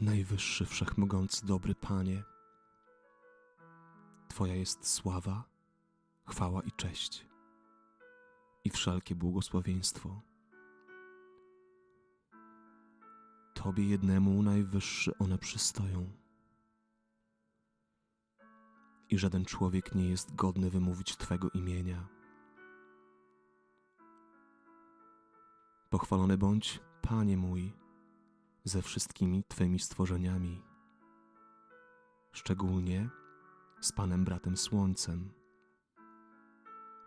Najwyższy, wszechmogący, dobry Panie, Twoja jest sława, chwała i cześć i wszelkie błogosławieństwo. Tobie jednemu najwyższy one przystoją. I żaden człowiek nie jest godny wymówić Twego imienia. Pochwalony bądź, Panie mój, ze wszystkimi Twymi stworzeniami, szczególnie z Panem bratem Słońcem,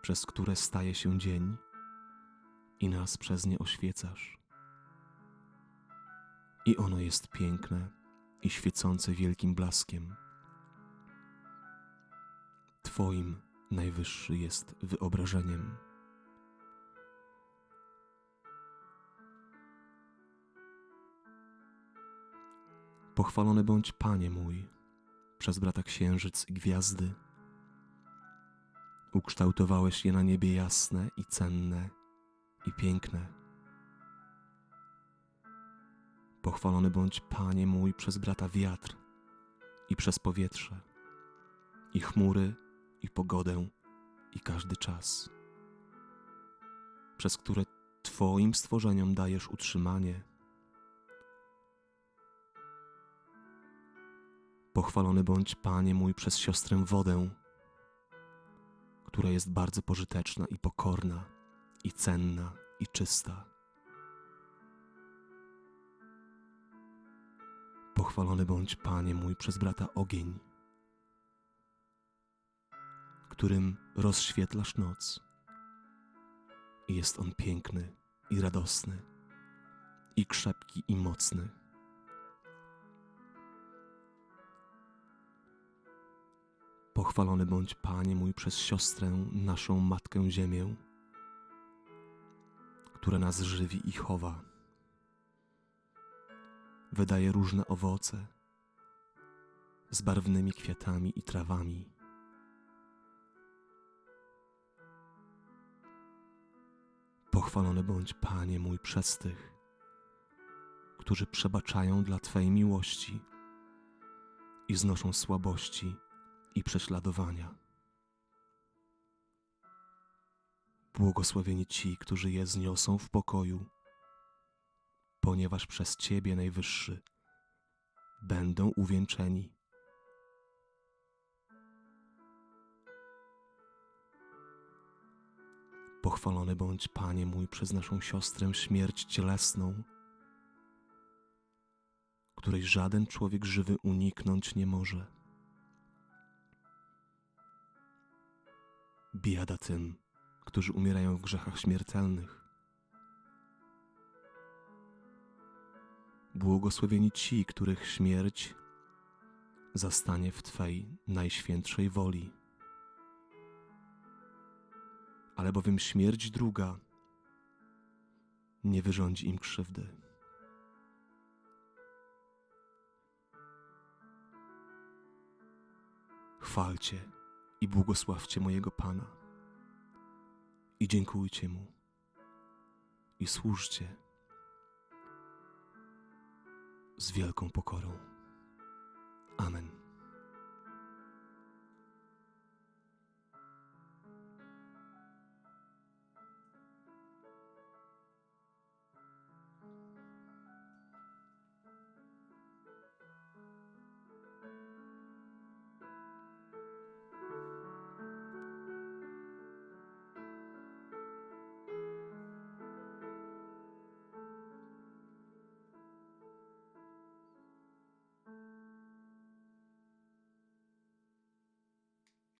przez które staje się dzień i nas przez nie oświecasz. I ono jest piękne i świecące wielkim blaskiem. Twoim najwyższy jest wyobrażeniem. Pochwalony bądź Panie mój, przez brata księżyc i gwiazdy. Ukształtowałeś je na niebie jasne i cenne i piękne. Pochwalony bądź Panie mój przez brata wiatr i przez powietrze, i chmury, i pogodę, i każdy czas, przez które Twoim stworzeniom dajesz utrzymanie. Pochwalony bądź Panie mój przez siostrę wodę, która jest bardzo pożyteczna i pokorna, i cenna, i czysta. Pochwalony bądź Panie mój przez brata ogień, którym rozświetlasz noc. I jest on piękny i radosny, i krzepki i mocny. Pochwalony bądź Panie mój przez siostrę, naszą Matkę Ziemię, która nas żywi i chowa. Wydaje różne owoce z barwnymi kwiatami i trawami. Pochwalony bądź Panie mój przez tych, którzy przebaczają dla Twej miłości i znoszą słabości i prześladowania. Błogosławieni ci, którzy je zniosą w pokoju, ponieważ przez Ciebie Najwyższy będą uwieńczeni. Pochwalony bądź Panie mój przez naszą siostrę śmierć cielesną, której żaden człowiek żywy uniknąć nie może. Biada tym, którzy umierają w grzechach śmiertelnych. Błogosławieni ci, których śmierć zastanie w Twej najświętszej woli. Ale bowiem śmierć druga nie wyrządzi im krzywdy. Chwalcie i błogosławcie mojego Pana. I dziękujcie Mu. I służcie z wielką pokorą.